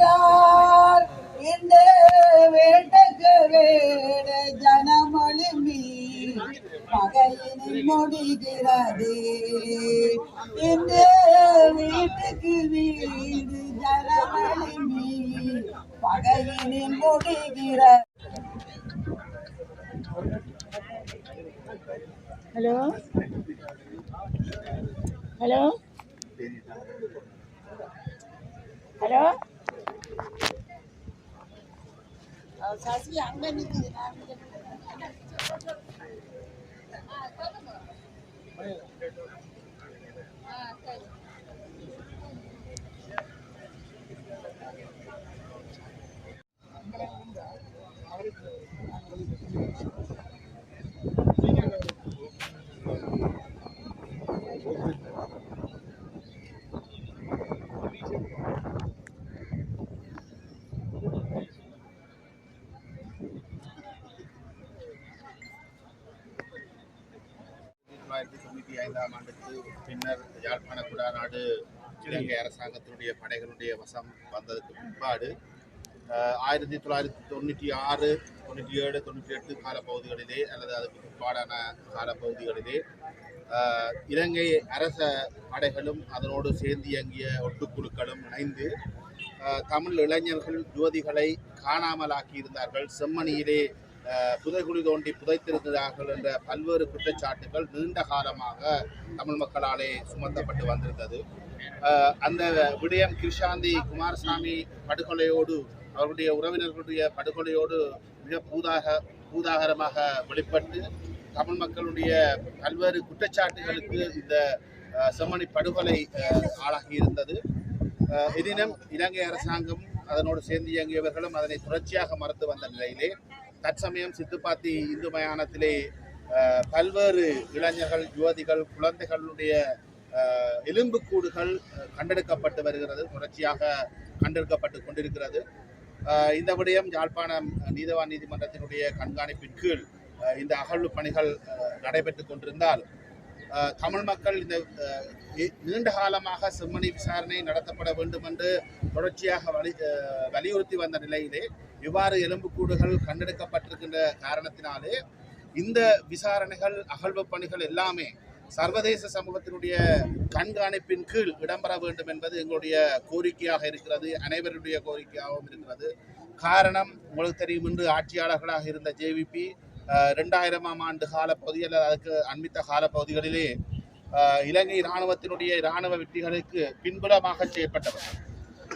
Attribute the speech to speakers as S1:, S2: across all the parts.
S1: நின்றார் இந்த வேட்டக்கு வேடு ஜனமொழிமி பகையினில் முடிகிறது இந்த வீட்டுக்கு வீடு ஜனமொழிமி பகையினில் முடிகிறது
S2: ஹலோ? ஹலோ? ஹலோ? சசி அங்க நிக்குது நான் இங்க
S3: தொள்ளாயிரத்தி தொண்ணூற்றி ஐந்தாம் ஆண்டுக்கு பின்னர் யாழ்ப்பாண குடாநாடு இலங்கை அரசாங்கத்தினுடைய படைகளுடைய வசம் வந்ததுக்கு முன்பாடு ஆயிரத்தி தொள்ளாயிரத்தி தொண்ணூற்றி ஆறு தொண்ணூற்றி ஏழு தொண்ணூற்றி எட்டு காலப்பகுதிகளிலே அல்லது அதுக்கு பிற்பாடான காலப்பகுதிகளிலே இலங்கை அரச படைகளும் அதனோடு சேர்ந்து இயங்கிய ஒட்டுக்குழுக்களும் இணைந்து தமிழ் இளைஞர்கள் யுவதிகளை காணாமலாக்கி இருந்தார்கள் செம்மணியிலே புதைகுழி தோண்டி புதைத்திருக்கிறார்கள் என்ற பல்வேறு குற்றச்சாட்டுகள் நீண்ட காலமாக தமிழ் மக்களாலே சுமத்தப்பட்டு வந்திருந்தது. அந்த விடயம் கிருஷாந்தி குமாரசாமி படுகொலையோடு அவருடைய உறவினர்களுடைய படுகொலையோடு மிக பூதாக பூதாகரமாக வெளிப்பட்டு தமிழ் மக்களுடைய பல்வேறு குற்றச்சாட்டுகளுக்கு இந்த செம்மணி படுகொலை ஆளாகி இருந்தது எனினும் இலங்கை அரசாங்கம் அதனோடு சேர்ந்து இயங்கியவர்களும் அதனை தொடர்ச்சியாக மறுத்து வந்த நிலையிலே தற்சமயம் சித்துப்பாத்தி இந்து மயானத்திலே பல்வேறு இளைஞர்கள் யுவதிகள் குழந்தைகளுடைய எலும்புக்கூடுகள் கண்டெடுக்கப்பட்டு வருகிறது. தொடர்ச்சியாக கண்டெடுக்கப்பட்டு கொண்டிருக்கிறது. இந்த விடயம் யாழ்ப்பாணம் நீதவான் நீதிமன்றத்தினுடைய கண்காணிப்பின் கீழ் இந்த அகழ்வு பணிகள் நடைபெற்று கொண்டிருந்தால் தமிழ் மக்கள் இந்த நீண்ட காலமாக செம்மணி விசாரணை நடத்தப்பட வேண்டும் என்று தொடர்ச்சியாக வலி வலியுறுத்தி வந்த நிலையிலே இவ்வாறு எலும்புக்கூடுகள் கண்டெடுக்கப்பட்டிருக்கின்ற காரணத்தினாலே இந்த விசாரணைகள் அகழ்வு பணிகள் எல்லாமே சர்வதேச சமூகத்தினுடைய கண்காணிப்பின் கீழ் இடம்பெற வேண்டும் என்பது எங்களுடைய கோரிக்கையாக இருக்கிறது அனைவருடைய கோரிக்கையாகவும் இருக்கிறது. காரணம் உங்களுக்கு தெரியும் இன்று ஆட்சியாளர்களாக இருந்த ஜேவிபி ரெண்டாயிரமாம் ஆண்டு கால அல்லது அதுக்கு அண்மித்த கால பகுதிகளிலே இலங்கை இராணுவத்தினுடைய இராணுவ வெற்றிகளுக்கு பின்புலமாக செயற்பட்டவர்.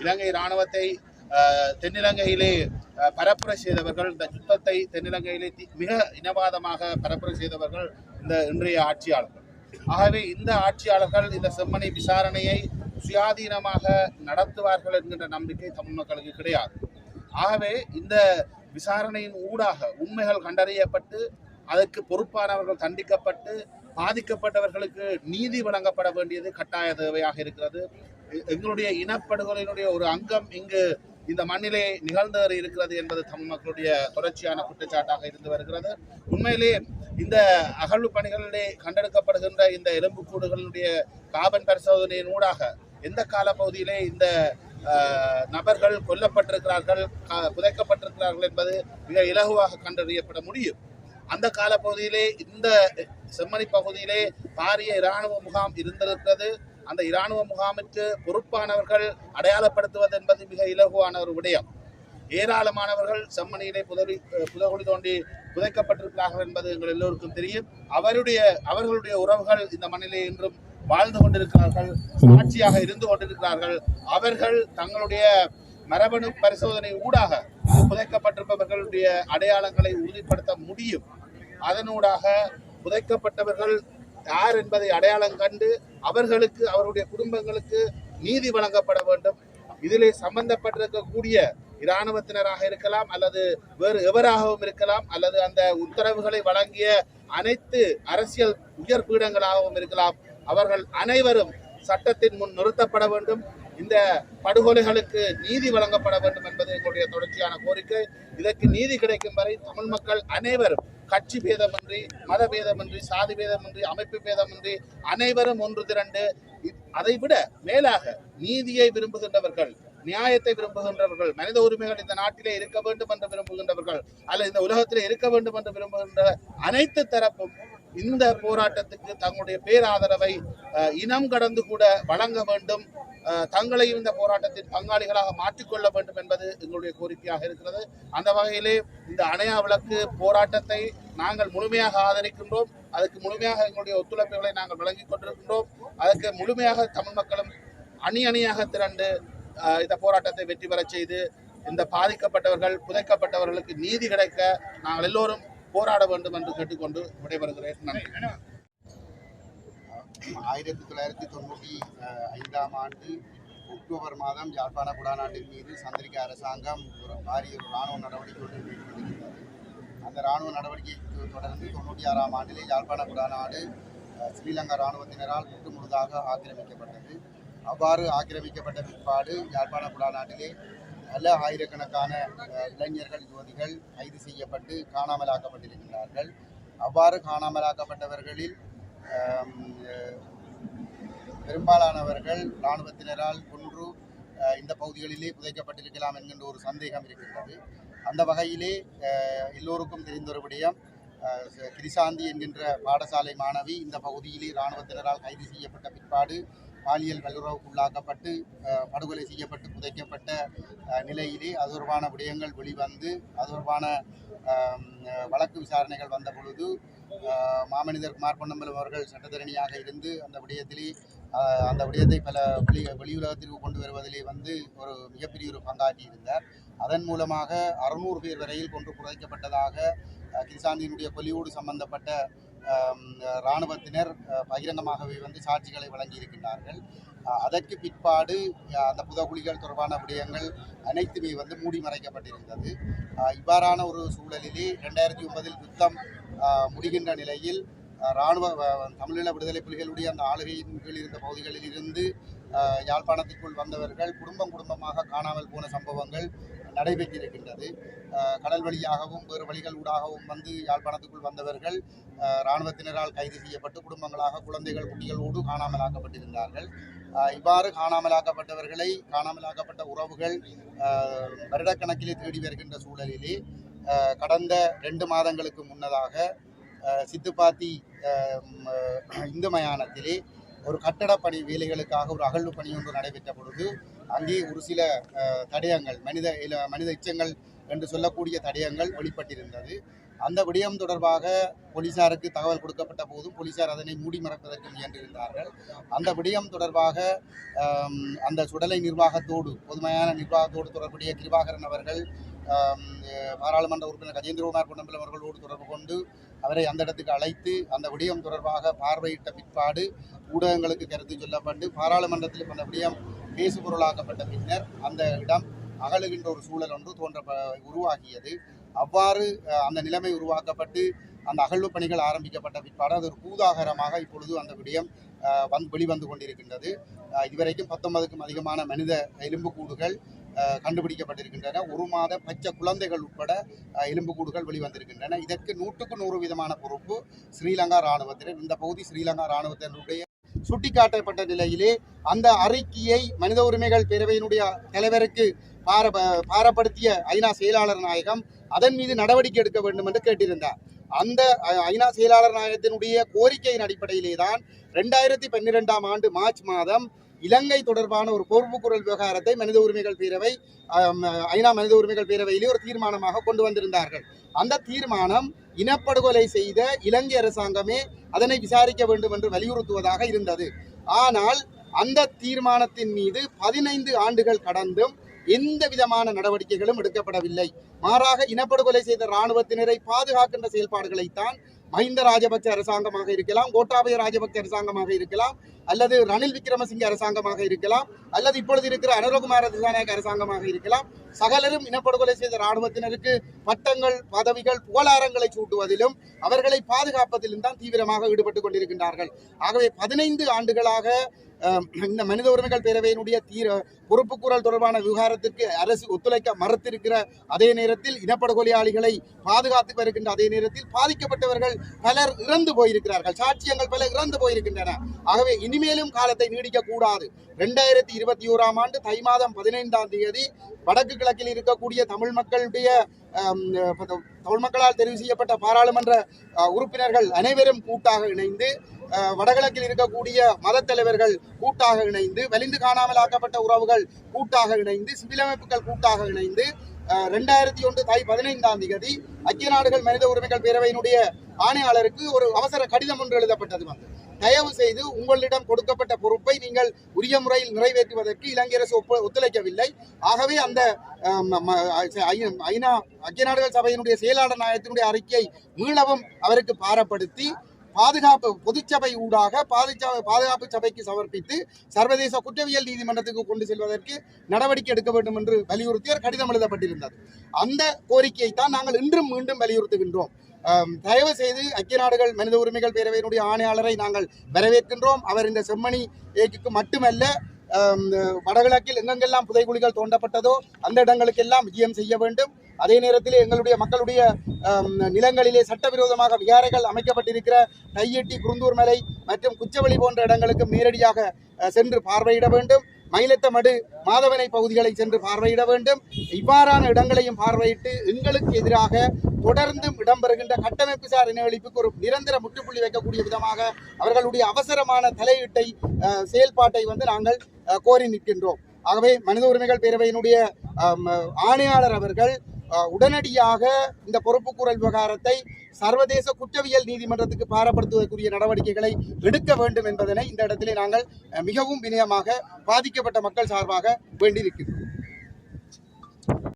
S3: இலங்கை இராணுவத்தை தென்னிலங்கையிலே பரப்புரை செய்தவர்கள் இந்த யுத்தத்தை தென்னிலங்கையிலே தி- மிக இனவாதமாக பரப்புரை செய்தவர்கள் இந்த இன்றைய ஆட்சியாளர்கள். ஆகவே இந்த ஆட்சியாளர்கள் இந்த செம்மனை விசாரணையை சுயாதீனமாக நடத்துவார்கள் என்கின்ற நம்பிக்கை தமிழ் மக்களுக்கு கிடையாது. ஆகவே இந்த விசாரணையின் ஊடாக உண்மைகள் கண்டறியப்பட்டு அதற்கு பொறுப்பானவர்கள் தண்டிக்கப்பட்டு பாதிக்கப்பட்டவர்களுக்கு நீதி வழங்கப்பட வேண்டியது கட்டாய தேவையாக இருக்கிறது. எங்களுடைய இனப்படுகொலையினுடைய ஒரு அங்கம் இங்கு இந்த மண்ணிலே நிகழ்ந்து இருக்கிறது என்பது தமிழ் மக்களுடைய தொடர்ச்சியான குற்றச்சாட்டாக இருந்து வருகிறது. உண்மையிலே இந்த அகழ்வு பணிகளிலே கண்டெடுக்கப்படுகின்ற இந்த எலும்புக்கூடுகளுடைய காபன் பரிசோதனையின் ஊடாக எந்த காலப்பகுதியிலே இந்த நபர்கள் கொல்லப்பட்டிருக்கிறார்கள் புதைக்கப்பட்டிருக்கிறார்கள் என்பது மிக இலகுவாக கண்டறியப்பட முடியும். அந்த காலப்பகுதியிலே இந்த செம்மணி பகுதியிலே பாரிய இராணுவ முகாம் இருந்திருக்கிறது. அந்த இராணுவ முகாமிற்கு பொறுப்பானவர்கள் அடையாளப்படுத்துவது என்பது மிக இலகுவான ஒரு விடயம். ஏராளமானவர்கள் செம்மணியிலே புதறி புதகுழி தோண்டி புதைக்கப்பட்டிருக்கிறார்கள் என்பது எங்கள் எல்லோருக்கும் தெரியும். அவருடைய அவர்களுடைய உறவுகள் இந்த மண்ணிலே இன்றும் வாழ்ந்து கொண்டிருக்கிறார்கள் சாட்சியாக இருந்து கொண்டிருக்கிறார்கள். அவர்கள் தங்களுடைய மரபணு பரிசோதனை ஊடாக புதைக்கப்பட்டிருப்பவர்களுடைய அடையாளங்களை உறுதிப்படுத்த முடியும். அதனூடாக புதைக்கப்பட்டவர்கள் யார் என்பதை அடையாளம் கண்டு அவர்களுக்கு அவருடைய குடும்பங்களுக்கு நீதி வழங்கப்பட வேண்டும். இதிலே சம்பந்தப்பட்டிருக்கக்கூடிய இராணுவத்தினராக இருக்கலாம் அல்லது வேறு எவராகவும் இருக்கலாம் அல்லது அந்த உத்தரவுகளை வழங்கிய அனைத்து அரசியல் உயர் பீடங்களாகவும் இருக்கலாம். அவர்கள் அனைவரும் சட்டத்தின் முன் நிறுத்தப்பட வேண்டும். இந்த படுகொலைகளுக்கு நீதி வழங்கப்பட வேண்டும் என்பது எங்களுடைய தொடர்ச்சியான கோரிக்கை. இதற்கு நீதி கிடைக்கும் வரை தமிழ் மக்கள் அனைவரும் கட்சி பேதமின்றி மத பேதமின்றி சாதி பேதமின்றி அமைப்பு பேதமின்றி அனைவரும் ஒன்று திரண்டு அதை அதைவிட மேலாக நீதியை விரும்புகின்றவர்கள் நியாயத்தை விரும்புகின்றவர்கள் மனித உரிமைகள் இந்த நாட்டிலே இருக்க வேண்டும் என்று விரும்புகின்றவர்கள் அல்லது இந்த உலகத்திலே இருக்க வேண்டும் என்று விரும்புகின்ற அனைத்து தரப்பும் இந்த போராட்டத்துக்கு தங்களுடைய பேராதரவை அஹ், இனம் கடந்து கூட வழங்க வேண்டும். தங்களையும் இந்த போராட்டத்தின் பங்காளிகளாக மாற்றிக்கொள்ள வேண்டும் என்பது எங்களுடைய கோரிக்கையாக இருக்கிறது. அந்த வகையிலே இந்த அணையா விளக்கு போராட்டத்தை நாங்கள் முழுமையாக ஆதரிக்கின்றோம். அதுக்கு முழுமையாக எங்களுடைய ஒத்துழைப்புகளை நாங்கள் வழங்கிக் கொண்டிருக்கின்றோம். அதற்கு முழுமையாக தமிழ் மக்களும் அணி அணியாக திரண்டு இந்த போராட்டத்தை வெற்றி பெறச் செய்து இந்த பாதிக்கப்பட்டவர்கள் புதைக்கப்பட்டவர்களுக்கு நீதி கிடைக்க நாங்கள் எல்லோரும் போராட வேண்டும் என்று கேட்டுக்கொண்டு விடைபெறுகிறேன். நன்றி.
S4: ஆயிரத்தி தொள்ளாயிரத்தி தொண்ணூற்றி ஐந்தாம் ஆண்டு அக்டோபர் மாதம் யாழ்ப்பாண குடாநாட்டின் மீது சந்திரிக்க அரசாங்கம் ஒரு பாரிய ஒரு இராணுவ நடவடிக்கை ஒன்று மேற்கொண்டிருக்கிறது. அந்த இராணுவ நடவடிக்கையை தொடர்ந்து தொண்ணூற்றி ஆறாம் ஆண்டிலே யாழ்ப்பாண குடாநாடு ஸ்ரீலங்கா இராணுவத்தினரால் முற்று முழுதாக ஆக்கிரமிக்கப்பட்டது. அவ்வாறு ஆக்கிரமிக்கப்பட்ட பிற்பாடு யாழ்ப்பாண குடாநாட்டிலே பல ஆயிரக்கணக்கான இளைஞர்கள் யுவதிகள் கைது செய்யப்பட்டு காணாமலாக்கப்பட்டிருக்கிறார்கள். அவ்வாறு காணாமலாக்கப்பட்டவர்களில் பெரும்பாலானவர்கள் இராணுவத்தினரால் கொன்று இந்த பகுதிகளிலே புதைக்கப்பட்டிருக்கலாம் என்கின்ற ஒரு சந்தேகம் இருக்கின்றது அந்த வகையிலே எல்லோருக்கும் தெரிந்த ஒரு விடயம் கிரிசாந்தி என்கின்ற பாடசாலை மாணவி இந்த பகுதியிலே இராணுவத்தினரால் கைது செய்யப்பட்ட பிற்பாடு பாலியல் வல்லுறவுக்குள்ளாக்கப்பட்டு படுகொலை செய்யப்பட்டு புதைக்கப்பட்ட நிலையிலே அது தொடர்பான விடயங்கள் வெளிவந்து அது தொடர்பான வழக்கு விசாரணைகள் வந்த பொழுது மாமனிதர் குமார் பொன்னம்பலம் அவர்கள் சட்டத்தரணியாக இருந்து அந்த விடயத்திலே அந்த விடயத்தை பல வெளி வெளியுலகத்திற்கு கொண்டு வருவதிலே வந்து ஒரு மிகப்பெரிய ஒரு பங்காற்றி இருந்தார். அதன் மூலமாக அறுநூறு பேர் வரையில் கொன்று புதைக்கப்பட்டதாக கிசாந்தியினுடைய கிருசாந்தியினுடைய கொலியோடு சம்பந்தப்பட்ட இராணுவத்தினர் பகிரங்கமாகவே வந்து சாட்சிகளை வழங்கியிருக்கின்றார்கள். அதற்கு பிற்பாடு அந்த புதகுலிகள் தொடர்பான விடயங்கள் அனைத்துமே வந்து மூடி மறைக்கப்பட்டிருந்தது. இவ்வாறான ஒரு சூழலிலே ரெண்டாயிரத்தி ஒன்பதில் யுத்தம் முடிகின்ற நிலையில் இராணுவ வ- தமிழீழ விடுதலை புலிகளுடைய அந்த ஆளுகையின் கீழ் இருந்த பகுதிகளில் இருந்து யாழ்ப்பாணத்துக்குள் யாழ்ப்பாணத்திற்குள் வந்தவர்கள் குடும்பம் குடும்பமாக காணாமல் போன சம்பவங்கள் நடைபெற்றிருக்கின்றது. கடல் வழியாகவும் வேறு வழிகள் ஊடாகவும் வந்து யாழ்ப்பாணத்துக்குள் வந்தவர்கள் இராணுவத்தினரால் கைது செய்யப்பட்டு குடும்பங்களாக குழந்தைகள் குட்டிகளோடு காணாமலாக்கப்பட்டிருந்தார்கள். இவ்வாறு காணாமலாக்கப்பட்டவர்களை காணாமலாக்கப்பட்ட உறவுகள் வருடக்கணக்கிலே தேடி வருகின்ற சூழலிலே கடந்த ரெண்டு மாதங்களுக்கு முன்னதாக சித்துப்பாத்தி இந்து மயானத்திலே ஒரு கட்டட பணி வேலைகளுக்காக ஒரு அகழ்வு பணி ஒன்று நடைபெற்ற பொழுது அங்கே ஒரு சில தடயங்கள் மனித இல- மனித எச்சங்கள் என்று சொல்லக்கூடிய தடயங்கள் வெளிப்பட்டிருந்தது. அந்த விடயம் தொடர்பாக போலீசாருக்கு தகவல் கொடுக்கப்பட்ட போதும் போலீசார் அதனை மூடி மறைப்பதற்கு முயன்றிருந்தார்கள். அந்த விடயம் தொடர்பாக அந்த சுடலை நிர்வாகத்தோடு பொதுமையான நிர்வாகத்தோடு தொடர்புடைய கிருபாகரன் அவர்கள் பாராளுமன்ற உறுப்பினர் கஜேந்திரகுமார் பொன்னம்பலம் அவர்களோடு தொடர்பு கொண்டு அவரை அந்த இடத்துக்கு அழைத்து அந்த விடயம் தொடர்பாக பார்வையிட்ட பிற்பாடு ஊடகங்களுக்கு கருத்து சொல்லப்பட்டு பாராளுமன்றத்தில் அந்த விடயம் பேசுபொருளாக்கப்பட்ட பின்னர் அந்த இடம் அகழுகின்ற ஒரு சூழல் ஒன்று தோன்ற உருவாகியது. அவ்வாறு அந்த நிலைமை உருவாக்கப்பட்டு அந்த அகழ்வு பணிகள் ஆரம்பிக்கப்பட்ட பிற்பாடு அது ஒரு பூதாகரமாக இப்பொழுது அந்த விடயம் வந்து வெளிவந்து கொண்டிருக்கின்றது. இதுவரைக்கும் பத்தொன்பதுக்கும் அதிகமான மனித எலும்புக்கூடுகள் கண்டுபிடிக்கப்பட்டிருக்கின்றன. ஒரு மாத பச்சை குழந்தைகள் உட்பட எலும்புக்கூடுகள் வெளிவந்திருக்கின்றன. இதற்கு நூற்றுக்கு நூறு விதமான பொறுப்பு ஸ்ரீலங்கா இராணுவத்தினர் இந்த பகுதி ஸ்ரீலங்கா இராணுவத்தினருடைய சுட்டிக்காட்டப்பட்ட நிலையிலே அந்த அறிக்கையை மனித உரிமைகள் பேரவையினுடைய தலைவருக்கு பார பாரப்படுத்திய ஐநா செயலாளர் நாயகம் அதன் மீது நடவடிக்கை எடுக்க வேண்டும் என்று கேட்டிருந்தார். அந்த அஹ், ஐநா செயலாளர் நாயகத்தினுடைய கோரிக்கையின் அடிப்படையிலே தான் ரெண்டாயிரத்தி பன்னிரெண்டாம் ஆண்டு மார்ச் மாதம் இலங்கை தொடர்பான ஒரு பொறுப்புக்குரல் விவகாரத்தை மனித உரிமைகள் பேரவை ஐநா மனித உரிமைகள் பேரவையிலே ஒரு தீர்மானமாக கொண்டு வந்திருந்தார்கள். அந்த தீர்மானம் இனப்படுகொலை செய்த இலங்கை அரசாங்கமே அதனை விசாரிக்க வேண்டும் என்று வலியுறுத்துவதாக இருந்தது. ஆனால் அந்த தீர்மானத்தின் மீது பதினைந்து ஆண்டுகள் கடந்தும் எந்த விதமான நடவடிக்கைகளும் எடுக்கப்படவில்லை. மாறாக இனப்படுகொலை செய்த இராணுவத்தினரை பாதுகாக்கின்ற செயல்பாடுகளைத்தான் மஹிந்த ராஜபக்ச அரசாங்கமாக இருக்கலாம் கோட்டாபய ராஜபக்ச அரசாங்கமாக இருக்கலாம் அல்லது ரணில் விக்ரமசிங்க அரசாங்கமாக இருக்கலாம் அல்லது இப்பொழுது இருக்கிற அனுரகுமார திசாநாயக அரசாங்கமாக இருக்கலாம். சகலரும் இனப்படுகொலை செய்த இராணுவத்தினருக்கு பட்டங்கள் பதவிகள் புகழாரங்களை சூட்டுவதிலும் அவர்களை பாதுகாப்பதிலும் தான் தீவிரமாக ஈடுபட்டுக் கொண்டிருக்கின்றார்கள். ஆகவே பதினைந்து ஆண்டுகளாக இந்த மனித உரிமைகள் பேரவையினுடைய தீர பொறுப்புக்கூறல் தொடர்பான விவகாரத்திற்கு அரசு ஒத்துழைக்க மறுத்திருக்கிற அதே நேரத்தில் இனப்படுகொலையாளிகளை பாதுகாத்து வருகின்ற அதே நேரத்தில் பாதிக்கப்பட்டவர்கள் பலர் இறந்து போயிருக்கிறார்கள். சாட்சியங்கள் பல இறந்து போயிருக்கின்றன. ஆகவே இனிமேலும் காலத்தை நீடிக்க கூடாது ரெண்டாயிரத்தி இருபத்தி ஓராம் ஆண்டு தை மாதம் பதினைந்தாம் தேதி வடக்கு கிழக்கில் இருக்கக்கூடிய தமிழ் மக்களுடைய தமிழ் மக்களால் தெரிவு செய்யப்பட்ட பாராளுமன்ற உறுப்பினர்கள் அனைவரும் கூட்டாக இணைந்து வடகிழக்கில் இருக்கக்கூடிய மத தலைவர்கள் கூட்டாக இணைந்து வலிந்து காணாமல் ஆக்கப்பட்ட உறவுகள் கூட்டாக இணைந்து சிவிலமைப்புகள் கூட்டாக இணைந்து ரெண்டாயிரத்தி ஒன்று தை பதினைந்தாம் தேதி ஐக்கிய நாடுகள் மனித உரிமைகள் பேரவையினுடைய ஆணையாளருக்கு ஒரு அவசர கடிதம் ஒன்று எழுதப்பட்டது வந்து தயவு செய்து உங்களிடம் கொடுக்கப்பட்ட பொறுப்பை நீங்கள் உரிய முறையில் நிறைவேற்றுவதற்கு இலங்கை அரசு ஒப்பு ஒத்துழைக்கவில்லை ஆகவே அந்த ஐநா ஐக்கிய நாடுகள் சபையினுடைய செயலாளர் நாயகத்தினுடைய அறிக்கையை மீளவும் அவருக்கு பாரப்படுத்தி பாதுகாப்பு பொதுச்சபை ஊடாக பாதுச்சபை பாதுகாப்பு சபைக்கு சமர்ப்பித்து சர்வதேச குற்றவியல் நீதிமன்றத்துக்கு கொண்டு செல்வதற்கு நடவடிக்கை எடுக்க வேண்டும் என்று வலியுறுத்தி ஒரு கடிதம் எழுதப்பட்டிருந்தது. அந்த கோரிக்கையை தான் நாங்கள் இன்றும் மீண்டும் வலியுறுத்துகின்றோம். தயவு செய்து ஐக்கிய நாடுகள் மனித உரிமைகள் பேரவையினுடைய ஆணையாளரை நாங்கள் வரவேற்கின்றோம். அவர் இந்த செம்மணி ஏக்கு மட்டுமல்ல வடகிழக்கில் எங்கெங்கெல்லாம் புதைகுழிகள் தோண்டப்பட்டதோ அந்த இடங்களுக்கெல்லாம் விஜயம் செய்ய வேண்டும். அதே நேரத்தில் எங்களுடைய மக்களுடைய நிலங்களிலே சட்டவிரோதமாக விகாரைகள் அமைக்கப்பட்டிருக்கிற கையெட்டி குருந்தூர் மலை மற்றும் குச்சவெளி போன்ற இடங்களுக்கு நேரடியாக சென்று பார்வையிட வேண்டும். மயிலத்தமடு மாதவனை பகுதிகளை சென்று பார்வையிட வேண்டும். இவ்வாறான இடங்களையும் பார்வையிட்டு எங்களுக்கு எதிராக தொடர்ந்தும் இடம்பெறுகின்ற கட்டமைப்பு சார் இனவெளிப்புக்கு ஒரு நிரந்தர முற்றுப்புள்ளி வைக்கக்கூடிய விதமாக அவர்களுடைய அவசரமான தலையீட்டை செயல்பாட்டை வந்து நாங்கள் கோரி நிற்கின்றோம். ஆகவே மனித உரிமைகள் பேரவையினுடைய ஆணையாளர் அவர்கள் உடனடியாக இந்த பொறுப்புக்கூறல் விவகாரத்தை சர்வதேச குற்றவியல் நீதிமன்றத்துக்கு பாரப்படுத்துவதற்குரிய நடவடிக்கைகளை எடுக்க வேண்டும் என்பதனை இந்த இடத்திலே நாங்கள் மிகவும் வினயமாக பாதிக்கப்பட்ட மக்கள் சார்பாக வேண்டியிருக்கின்றோம்.